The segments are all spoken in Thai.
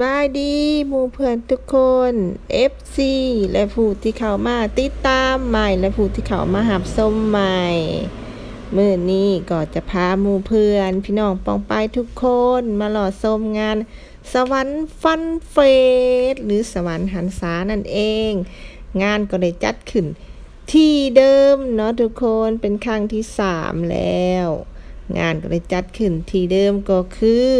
บายดีหมู่เพื่อนทุกคน FC และผู้ที่เข้ามาติดตามใหม่และผู้ที่เข้ามาหับส้มใหม่มื่อนี้ก็จะพาหมู่เพื่อน พี่น้องปองไปทุกคนมาหล่อส้มงาน สวรรค์ฟันเฟสหรือสวรรค์หันษานั่นเอง งานก็ได้จัดขึ้น ที่เดิมเนาะทุกคนเป็นครั้งที่สามแล้ว งานก็ได้จัดขึ้นที่เดิมก็คือ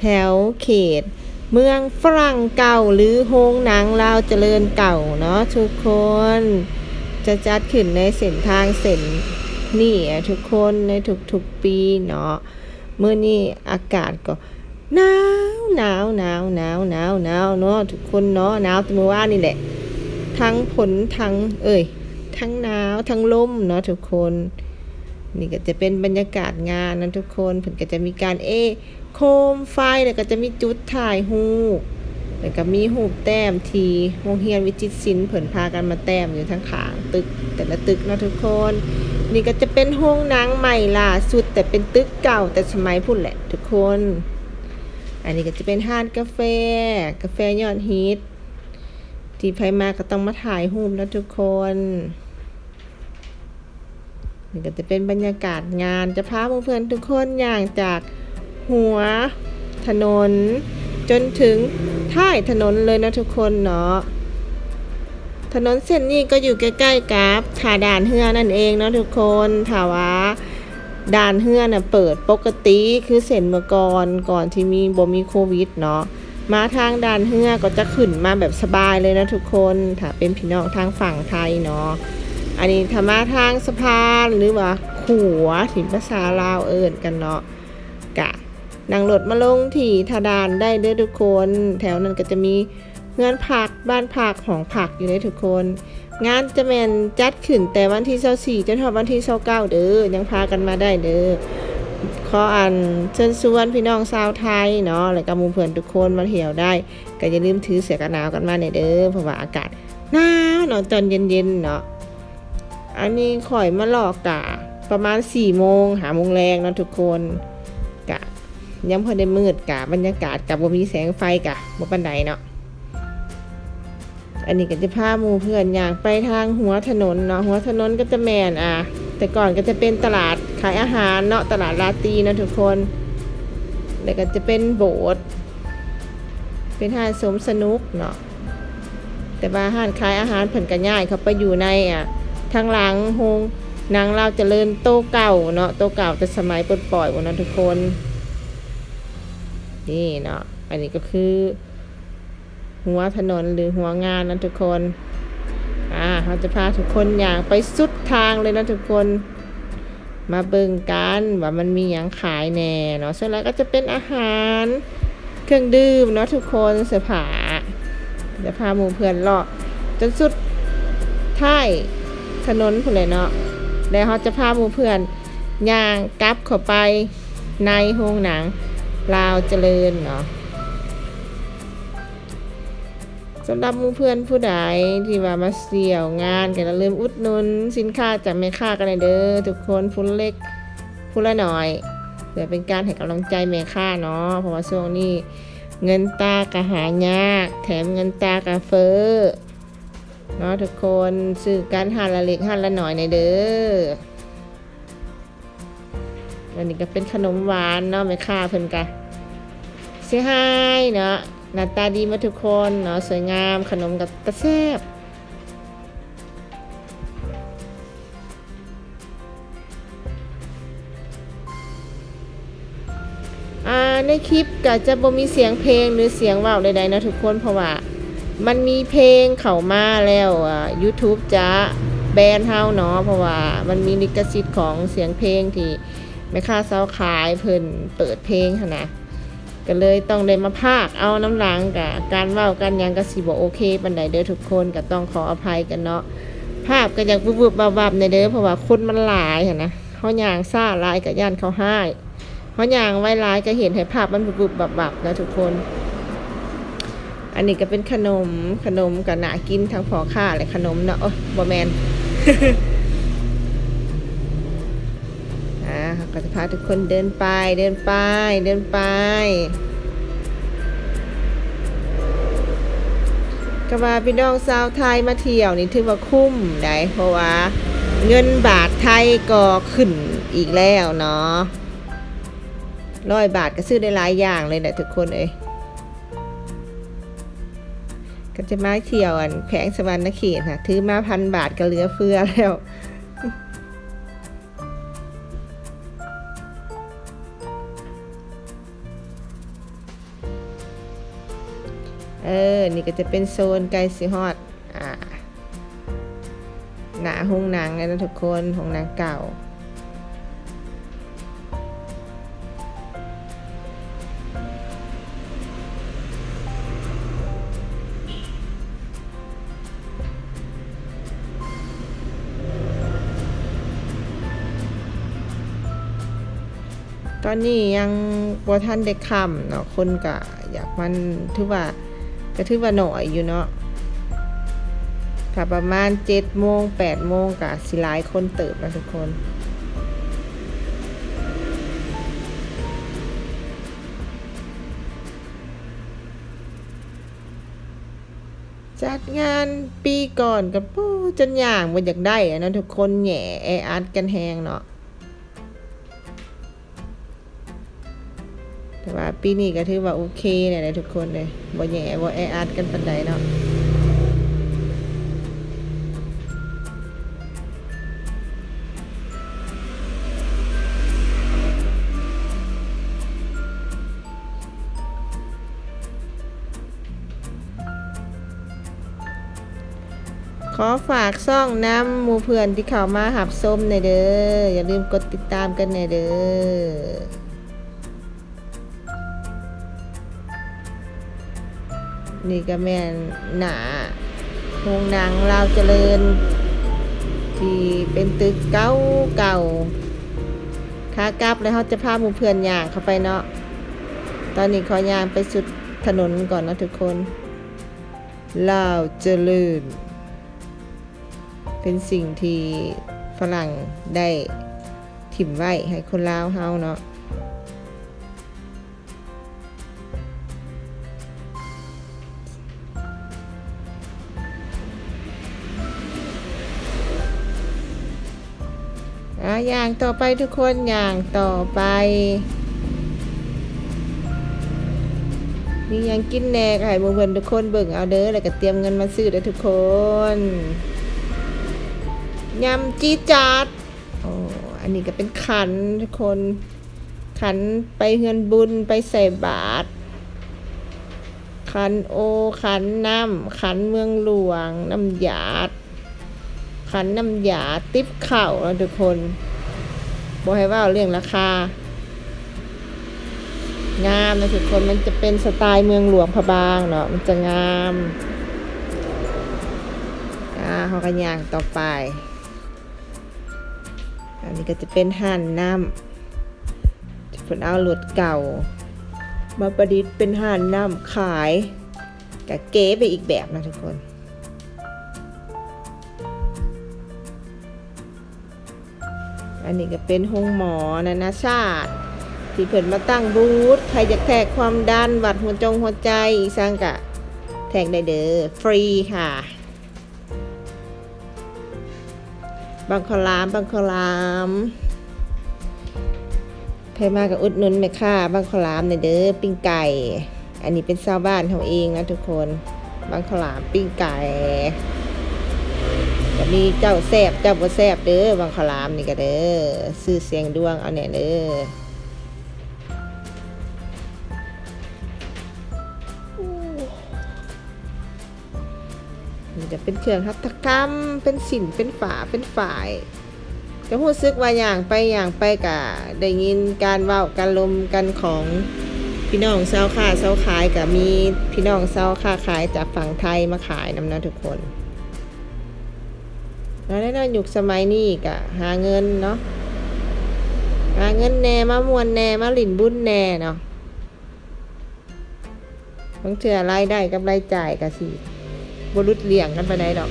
แถวเขต เมืองฝรั่งเก่าหรือโฮงหนังลาวเจริญเก่าเนาะทุกคน จะจัดขึ้นในเส้นทางเส้นนี่อะทุกคนในทุกๆปีเนาะเมื่อนี้อากาศก็หนาวหนาวหนาวหนาวหนาวหนาวเนาะทุกคนเนาะหนาวแต่เมื่อวานนี่แหละ ทั้งฝนทั้งเอ้ยทั้งหนาวทั้งลมเนาะทุกคน นี่ก็จะเป็นบรรยากาศงานนะทุกคนเพิ่นก็จะมีการเอโคมไฟแล้วก็จะมีจุดถ่ายรูปแล้วก็มีรูแต้มทีโรงเรียนวิจิตรศิลป์เพิ่นพากันมาแต้มอยู่ทั้งขางตึก แต่ละตึกนะทุกคน นี่ก็จะเป็นห้องนังใหม่ล่าสุด แต่เป็นตึกเก่าแต่สมัยพุ่นแหละ ทุกคน อันนี้ก็จะเป็นห้านกาแฟ กาแฟยอดฮิต ที่ใครมาก็ต้องมาถ่ายรูปแล้วทุกคน นี่ก็จะเป็นบรรยากาศงานจะพาเพื่อนๆทุกคนอย่างจากหัวถนน จนถึงท้ายถนนเลยนะทุกคนเนาะถนนเส้นนี้ก็อยู่ใกล้ๆกับท่าด่านเฮือนั่นเองเนาะทุกคนถาว่าด่านเฮือน่ะเปิดปกติคือเส้นเมื่อก่อนก่อนที่มีบ่มีโควิดเนาะมาทางด่านเฮือก็จะขึ้นมาแบบสบายเลยนะทุกคนถ้าเป็นพี่น้องทางฝั่งไทยเนาะ อันนี้ธรรมาทางสะพานหรือว่าขัวถิ่นภาษาลาวเอิญกันเนาะกะนั่งรถมาลงที่ทาดานได้เด้อทุกคน แถวนั้นก็จะมีเงื่อนผักบ้านผักของผักอยู่ในทุกคน งานจะแมนจัดขึ้นแต่วันที่24จนถึงวันที่29เด้อยังพากันมาได้เด้อขออันเชิญชวนพี่น้องชาวไทยเนาะแล้วก็หมู่เพื่อนทุกคนมาเที่ยวได้ ก็อย่าลืมถือเสื้อกันหนาวกันมาในอยเด้อเพราะว่าอากาศหนาวเนาะตอนเย็นๆเนาะ อันนี้ข่อยมาหลอกกะประมาณสี่โมงหาโมงแรงเนาะทุกคนกะยังพอได้มืดกะบรรยากาศกับบ่มีแสงไฟกะบ่ปันใดเนาะอันนี้ก็จะพาหมู่เพื่อนอย่างไปทางหัวถนนเนาะหัวถนนก็จะแมนอะแต่ก่อนก็จะเป็นตลาดขายอาหารเนาะตลาดลาตีเนาะทุกคนแล้วก็จะเป็นโบสถ์เป็นห้างสมสนุกเนาะแต่ว่าห้างขายอาหารเพิ่นก็ย้ายเขาไปอยู่ในอะ ทางหลังโฮงนางเราวเจริญโตเก่าเนาะโตเก่าแต่สมัยปลดปล่อยวันนั้นทุกคน นี่เนาะอันนี้ก็คือ หัวถนนหรือหัวงานนะทุกคนอ่าเราจะพาทุกคนอย่างไปสุดทางเลยนะทุกคน มาเบิ่งกันว่ามันมีอย่างขายแน่เนาะส่วนแล้วก็จะเป็นอาหารเครื่องดื่มเนาะทุกคนเสื้อผ้าจะพาหมู่เพื่อนเลาะจนสุดท้าย ถนนพุ่นเลยเนาะแล้วเขาจะพาหมู่เพื่อนย่างกลับเข้าไปในโรงหนังลาวเจริญเนาะสำหรับหมู่เพื่อนผู้ใดที่ว่ามาเสี่ยวงานกันแล้วลืมอุดหนุนสินค้าจากแม่ค้ากันเลยเด้อทุกคนผู้เล็กผู้ละหน่อยเพื่อเป็นการให้กำลังใจแม่ค้าเนาะเพราะว่าช่วงนี้เงินตากะหายาก แถมเงินตากะเฟ้อ เนาะทุกคนซื้อกันหันละเล็กหันละหน่อยในเด้อวันนี้ก็เป็นขนมหวานเนาะไม่ค่าเพิ่นกะเสียหายเนาะหน้าตาดีมาทุกคนเนาะสวยงามขนมกับตะแซบอ่าในคลิปก็จะบ่มีเสียงเพลงหรือเสียงว่าวใดๆนะทุกคนเพราะว่า มันมีเพลงเข้ามาแล้วอะ YouTube จะแบนเฮาเนาะเพราะว่ามันมีลิขสิทธิ์ของเสียงเพลงที่แม่ค้าเซาขายเพิ่นเปิดเพลงนะก็เลยต้องได้มาพากเอาน้ำหลังกับการเว้ากันยังก็สิบ่โอเคปานใดเด้อทุกคนก็ต้องขออภัยกันเนาะภาพก็อยากวุบๆวับๆในเด้อเพราะว่าคนมันหลายนนะเฮาย่างซ่าลายก็ย่านเขาให้เฮาย่างไว้ลายก็เห็นให้ภาพมันวุบๆวับๆนะทุกคน อันนี้ก็เป็นขนมขนมกับหนากินทั้งพอค่าเลยขนมเนาะโอ้บอแมนอ่าก็จะพาทุกคนเดินไปเดินไปเดินไปก็ว่าพี่น้องชาวไทยมาเที่ยวนี่ถือว่าคุ้มได้เพราะว่าเงินบาทไทยก็ขึ้นอีกแล้วเนาะร้อยบาทก็ซื้อได้หลายอย่างเลยนะทุกคนเอ้ย ก็จะมาเที่ยวอันแผงสวรรณเขตค่ะถือมาพันบาทก็เหลือเฟือแล้วเออ นี่ก็จะเป็นโซนไกลสิฮอด อ่า หนาห้องหนังเลยนะทุกคนห้องหนังเก่า อนนี้ยังบ่ท่านได้คำเนาะคนก็อยากมันถือว่าก็ถือว่าหน่อยอยู่เนาะถ้าประมาณเจ็ดโมงแปดโมงก็สิหลายคนเติบนะทุกคนจัดงานปีก่อนกับปู้จนอย่างบ่อยากได้อะนะทุกคนแหย่แออัดกันแหงเนาะ ปีนี้ก็ถือว่าโอเคเนี่ยนะทุกคนเลยบ่แย่บ่แออัดกันปานใดเนาะขอฝากซ่องน้ำมูเพื่อนที่เข้ามาหับส้มในเด้ออย่าลืมกดติดตามกันในเด้อ นี่ก็แม่นหนาโรงหนังเราวเจริญ ที่เป็นตึกเก่าเก่าขากลับแล้วเขาจะพาหมู่เพื่อนย่างเข้าไปเนาะตอนนี้ขอย่างไปสุดถนนก่อนนะทุกคนลาวเจริญ เป็นสิ่งที่ฝรั่งได้ถิ่มไว้ให้คนลาวเฮาเนาะ อย่างต่อไปทุกคนอย่างต่อไป มีหยังกินแหนกให้หมู่เพื่อนทุกคนเบิ่งเอาเด้อแล้วก็เตรียมเงินมาซื้อเด้อทุกคนยำจีจาดโอ้อันนี้ก็เป็นขันทุกคน ขันไปเฮือนบุญไปใส่บาตรขันโอ ขันน้ำขันเมืองหลวง น้ำหยาดขันน้ำยาติ๊บเข่าแล้วทุกคน บอกให้ว่าเรื่องราคางามนะทุกคนมันจะเป็นสไตล์เมืองหลวงพระบางเนาะมันจะงามอ่าเขากันย่างต่อไปอันนี้ก็จะเป็นห่านน้ำที่คนเอารถเก่า มาประดิษฐ์เป็นห่านน้ำขายกับเก๋ไปอีกแบบนะทุกคน อันนี้ก็เป็นห้องหมอนานาชาติ ที่เพิ่นมาตั้งบูธใครอยากแทกความดันวัดหัวจงหัวใจอีสังกะแทกได้เด้อฟรีค่ะ บางขลามบางขลามใครมากับอุดหนุนไหมค่ะบางขลามเนี่ยเด้อปิ้งไก่ อันนี้เป็นชาวบ้านเขาเองนะทุกคนบางขลามปิ้งไก่ มีเจ้าแซบเจ้าบ่แซบเด้อบางขลามนี่ก็เด้อซื้อเสียงดวงเอาเนี่ยเด้อมันจะเป็นเครื่องหัตถกรรม เป็นสินเป็นฝาเป็นฝ่ายจะพูดซึกว่าอย่างไปอย่างไปกะได้ยินการเว้าการลมกันของพี่น้องเซาค้าเซาขายกับมีพี่น้องเซาค้าขายจากฝั่งไทยมาขายนำนะทุกคน แล้วในยุคสมัยนี้ก็หาเงินเนาะหาเงินแน่มามวนแน่มาหลินบุญแน่เนาะบางเทื่อรายได้กับรายจ่ายก็สิบรุษเลี่ยงกันไปไหนดอก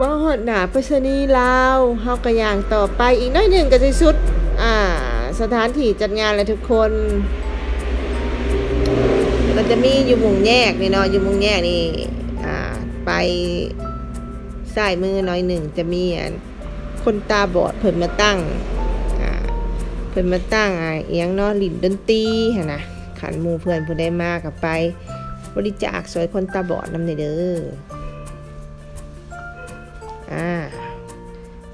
ว่หอดหนาไปรษณีลาวเฮาก็ย่างต่อไปอีกน้อยหนึ่งก็สิสุด อ่า สถานที่จัดงานเลยทุกคน มันจะมีอยู่มุงแยกนี่เนาะอยู่มุงแยกนี่อ่าไปซ้ายมือน้อยหนึ่งจะมีอันคนตาบอดเพิ่นมาตั้งอ่าเพิ่นมาตั้งอ่าเอียงเนาะลินดนตรีหั่นนะขันมูเพื่อนผู้ได้มากับไป บริจาคสวยคนตาบอดนำในเด้ออ่า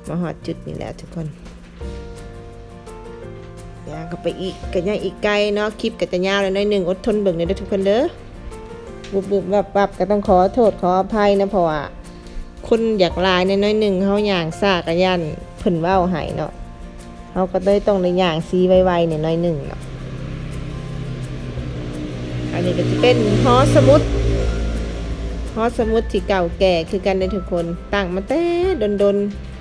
มาหอดจุดนี้แล้วทุกคน ย่างก็ไปอีกกันย่างอีกไกลเนาะคลิปก็จะยาวเลยหน้อยหนึ่งอดทนเบิ่งเลยเด้ทุกคนเด้อบุบบุบบับบับก็ต้องขอโทษขออภัยนะเพราะว่าคนอยากลายในน้อยหนึ่งเขาอย่างซากระยันเพิ่นเว้าหายเนาะเขาก็เลยต้องในอย่างซีไวๆในน้อยหนึ่งเนาะอันนี้ก็จะเป็นหอสมุดหอสมุดที่เก่าแก่คือกันในทุกคนตั้งมาแต่ดนๆ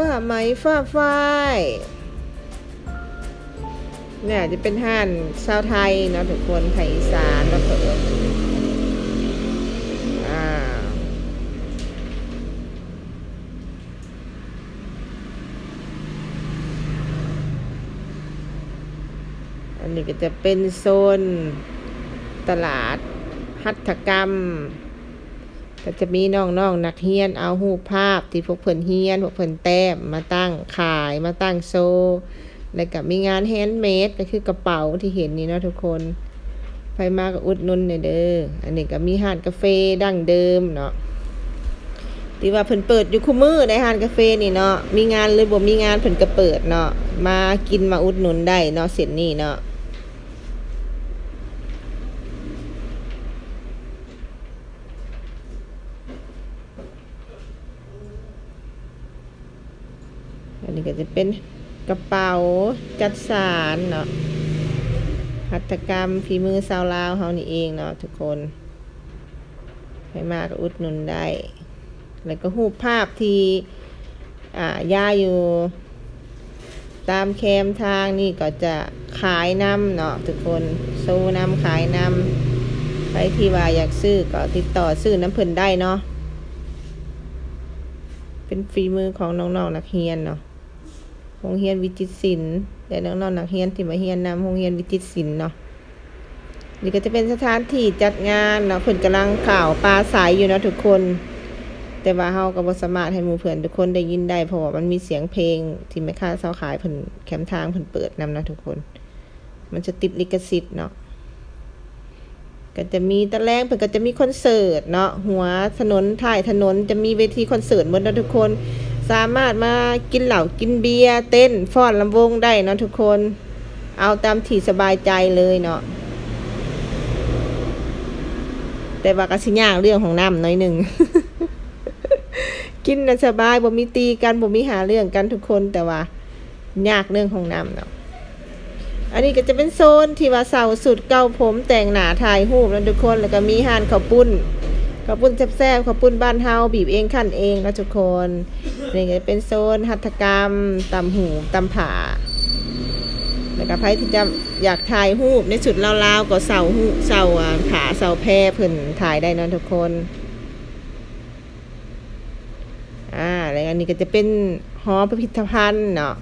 ฝ้าไหมฝ้าฝ้ายเนี่ยจะเป็นห้านชาวไทยเนาะทุกคนไทยอีสานแล้วเปิดอ่าอันนี้ก็จะเป็นโซนตลาดหัตถกรรม ก็จะมีน้องๆนักเรียนเอารูภาพที่พวกเพิ่นเรียนพวกเพิ่นแต้มมาตั้งขายมาตั้งโซว์แล้วก็มีงานแฮนด์เมดก็คือกระเป๋าที่เห็นนี่เนาะทุกคนไปมาก็อุดนุนหน่อยเด้ออันนี้ก็มีห้านกาแฟดั้งเดิมเนาะที่ว่าเพิ่นเปิดอยู่คู่มือในห้านกาแฟนี่เนาะมีงานหรือบ่มีงานเพิ่นก็เปิดเนาะมากินมาอุดหนุนได้เนาะเส้นนี้เนาะ อันนี้ก็จะ เป็นกระเป๋าจัดสารเนาะหัตถกรรมฝีมือสาวลาวเฮานี่เองเนาะทุกคนให้มาก็อุดหนุนได้ แล้วก็รูปภาพที่อ่าย่าอยู่ ตามแคมทางนี่ก็จะขายน้ำเนาะทุกคนโซน้ำขายน้ำใครที่ว่าอยากซื้อก็ติดต่อซื้อน้ำเพิ่นได้เนาะเป็นฝีมือของน้องๆนักเรียนเนาะ งเรียนวิจิตรศิลป์และน้องๆนักเรียนที่มาเรียนนำโรงเรียนวิจิตรศิลป์เนาะนี่ก็จะเป็นสถานที่จัดงานเนาะเพิ่นกำลังข่าวปลาใสอยู่เนาะทุกคน แต่ว่าเฮาก็บ่สามารถให้หมู่เพื่อนทุกคนได้ยินได้เพราะว่ามันมีเสียงเพลงที่แม่ค้าเซาขายเพิ่นแคมทางเพิ่นเปิดนำนะทุกคน มันจะติดลิขสิทธิ์เนาะก็จะมีตะแลงเพิ่นก็จะมีคอนเสิร์ตเนาะหัวถนนถ่ายถนนจะมีเวทีคอนเสิร์ตหมดนะทุกคน สามารถมากินเหล้ากินเบียร์เต้นฟ้อนลำวงได้เนาะทุกคน เอาตามที่สบายใจเลยเนาะแต่ว่ากระสิยางเรื่องของน้ำหน้อยหนึ่งกินนะสบายบ่มีตีกันบ่มีหาเรื่องกันทุกคนแต่ว่า ยากเรื่องของน้ำเนาะอันนี้ก็จะเป็นโซนที่ว่าเสาสุดเก้าผมแต่งหนาถ่ายรูปแล้วทุกคนแล้วก็มีห่านข้าวปุ้น ข้าวปุ้นแซ่บๆข้าวปุ้นบ้านเฮาบีบเองขั้นเองนะทุกคนนี่ก็เป็นโซนหัตถกรรมตำหูตำผาแล้วก็ใครที่จะอยากถ่ายรูปในสุดลาวๆก็เสาหูเสาอ่าผาเสาแพร่เพิ่นถ่ายได้นาะทุกคนอ่าแล้วอันนี้ก็จะเป็นหอพิพิธภัณฑ์เนาะ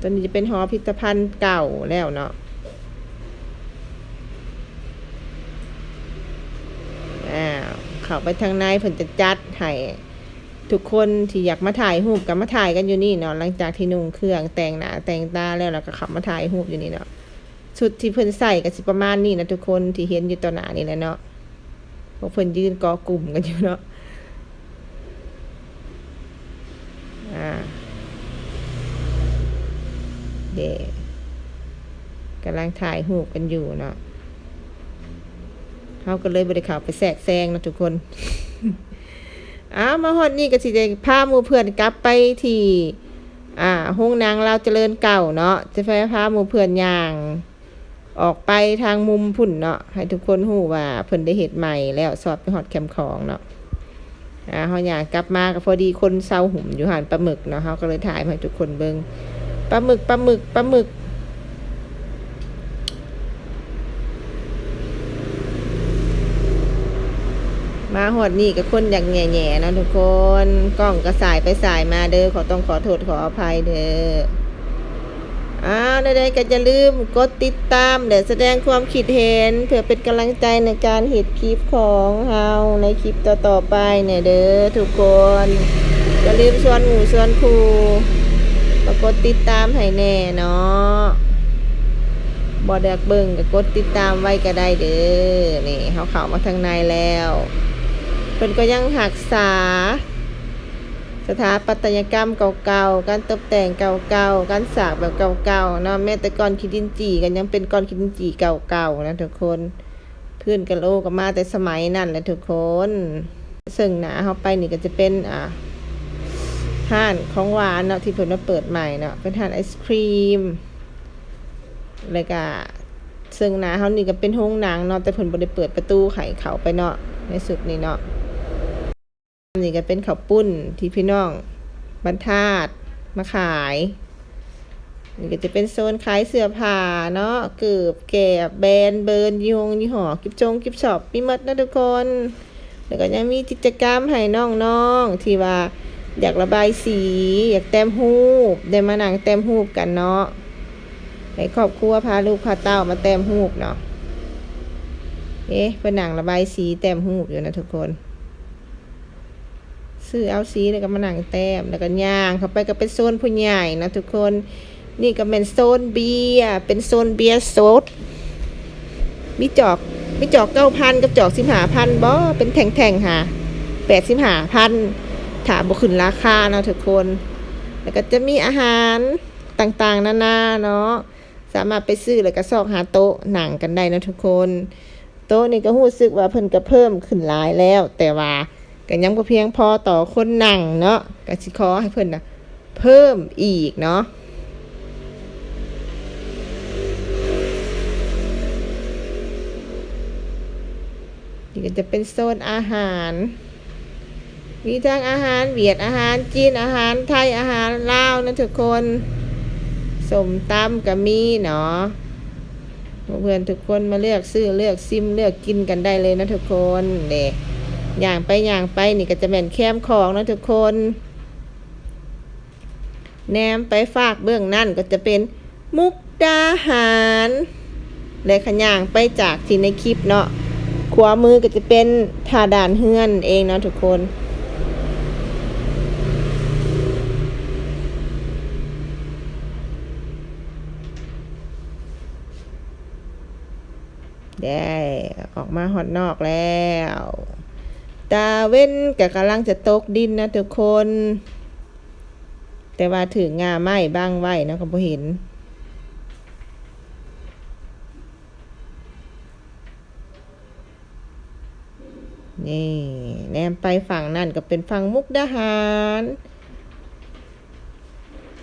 ตัวนี้จะเป็นหอพิพิธภัณฑ์เก่าแล้วเนาะ อ่า เข้าไปทางในเพิ่นจะจัดให้ทุกคนที่อยากมาถ่ายรูปก็มาถ่ายกันอยู่นี่เนาะหลังจากที่นุ่งเครื่องแต่งหน้าแต่งตาแล้วแล้วก็ขับมาถ่ายรูปอยู่นี่เนาะชุดที่เพิ่นใส่ก็สิประมาณนี้นะทุกคนที่เห็นอยู่ต่อหน้านี่แหละเนาะพวกเพิ่นยืนกอกลุ่มกันอยู่เนาะอ่าเดกำลังถ่ายรูปกันอยู่เนาะ เขาก็เลยบริข่าวไปแทรกแซงนะทุกคนอ้าวมาฮอดนี่ก็สิได้พาหมู่เพื่อนกลับไปที่อ่าห้องนางเราเจริญเก่าเนาะจะไปพาหมู่เพื่อนย่าง ออกไปทางมุมพุ่นเนาะให้ทุกคนหู้ว่าเพิ่นได้เห็ดใหม่แล้วสอบไปฮอดแคมของเนาะอ่าเฮาย่างกลับมาก็พอดีคนเซาหุ่มอยู่หันปลาหมึกเนาะเฮาก็เลยถ่ายมาให้ทุกคนเบิ่งปลาหมึกปลาหมึกปลาหมึก มาหอดนี่กับคนอย่างแง่ๆนะทุกคนกล้องก็สายไปสายมาเด้อขอต้องขอโทษขออภัยเด้ออ้าวใดๆก็จะลืมกดติดตามเดี๋ยวแสดงความคิดเห็นเพื่อเป็นกำลังใจในการเห็ดคลิปของเฮาในคลิปต่อๆไปเนี่ยเด้อทุกคนอย่าลืมชวนหมู่ชวนครูมากดติดตามให้แน่เนาะบอดกเบิ่งก็กดติดตามไว้ก็ได้เด้อนี่เขาเข้ามาทางในแล้ว เพิ่นก็ยังหักษา สถาปัตยกรรมเก่าๆ การตกแต่งเก่าๆ การสร้างแบบเก่าๆเนาะแม้แต่ก้อนคิดดินจีกันยังเป็นก้อนคิดดินจีเก่าๆนะทุกคนเพื่อนกันโลก็มาแต่สมัยนั่นแหละทุกคนซึ่งหนาเขาไปนี่ก็จะเป็นอ่าห้านของหวานเนาะที่เพิ่นมาเปิดใหม่เนาะเป็นห้านไอศครีมแล้วก็ซึ่งหนาเขานี่ก็เป็นห้องหนังเนาะแต่เพิ่นบ่ได้เปิดประตูไขเขาไปเนาะในสุดนี่เนาะ นี่ก็เป็นข้าวปุ้นที่พี่น้องบรรทัดมาขาย นี่ก็จะเป็นโซนขายเสื้อผ้าเนาะเกือบแกบแบรนด์เบิร์นยี่ห้อยี่ห้อกิบจงกิบช็อปมีมดนะทุกคน แล้วก็ยังมีกิจกรรมให้น้องๆที่ว่าอยากระบายสี อยากแต้มรูปได้มานั่งแต้มรูปกันเนาะให้ครอบครัวพาลูกพาเต้ามาแต้มหูบเนาะเอ๊ะเป็นหนังระบายสีแต้มหูบอยู่นะทุกคน ซื้อเอาสีแล้วก็มาหนังแต้มแล้วก็ย่างเข้าไปก็เป็นโซนผู้ใหญ่นะทุกคนนี่ก็เป็นโซนเบียร์เป็นโซนเบียร์สดมีจอกมีจอกเก้าพันกับจอกสิบห้าพันบ่เป็นแท่งค่ะแปดสิบห้าพันถามบ่ขึ้นราคาเนาะทุกคน แล้วก็จะมีอาหารต่างๆนานาเนาะสามารถไปซื้อแล้วก็ซอกหาโต๊ะหนังกันได้นะทุกคน โต๊ะนี่ก็รู้สึกว่าเพิ่นก็เพิ่มขึ้นหลายแล้ว แต่ว่า ก็ยังบ่เพียงพอต่อคนนั่งเนาะก็สิขอให้เพิ่นนะเพิ่มอีกเนาะนี่ก็จะเป็นโซนอาหาร มีทั้งอาหารเวียดอาหารจีนอาหารไทยอาหารลาวนะทุกคนสมตำก็มีเนาะเพื่อนทุกคนมาเลือกซื้อเลือกซิมเลือกกินกันได้เลยนะทุกคนเด็ อย่างไปอย่างไปนี่ก็จะเป็นแคมของนะทุกคนแนมไปฝากเบื้องนั่นก็จะเป็นมุกดาหารและขย่างไปจากที่ในคลิปเนาะขวามือก็จะเป็นทาด่านเฮือนเองเนาะทุกคน ได้ ออกมาหอดนอกแล้ว ตาเว้นกับกำลังจะตกดินนะทุกคน แต่ว่าถึงงาไม้บ้างไว้นะก็บ่เห็นนี่แนมไปฝั่งนั่นก็เป็นฝั่งมุกดาหาร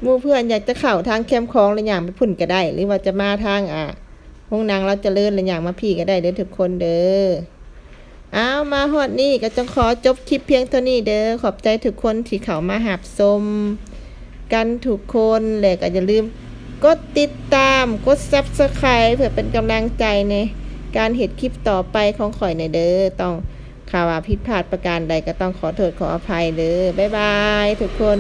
มู่เพื่อนอยากจะเข้าทางแคมคลองหรืออย่างไปพุ่นก็ได้ หรือว่าจะมาทางอะห้องนางเราจะเลื่อนหรืออย่างมาพี่ก็ได้เด้อทุกคนเด้อ เอามาฮอดนี่ก็จะขอจบคลิปเพียงเท่านี้เด้อขอบใจทุกคนที่เขามาหับชมกันทุกคนและก็อย่าลืมกดติดตามกดซับสไคร b e เพื่อเป็นกำลังใจในการเห็นคลิปต่อไปของข่อยในเด้อต้องข่าวว่าผิดพลาดประการใดก็ต้องขอโทษขออภัยเด้อบ๊ายบายทุกคน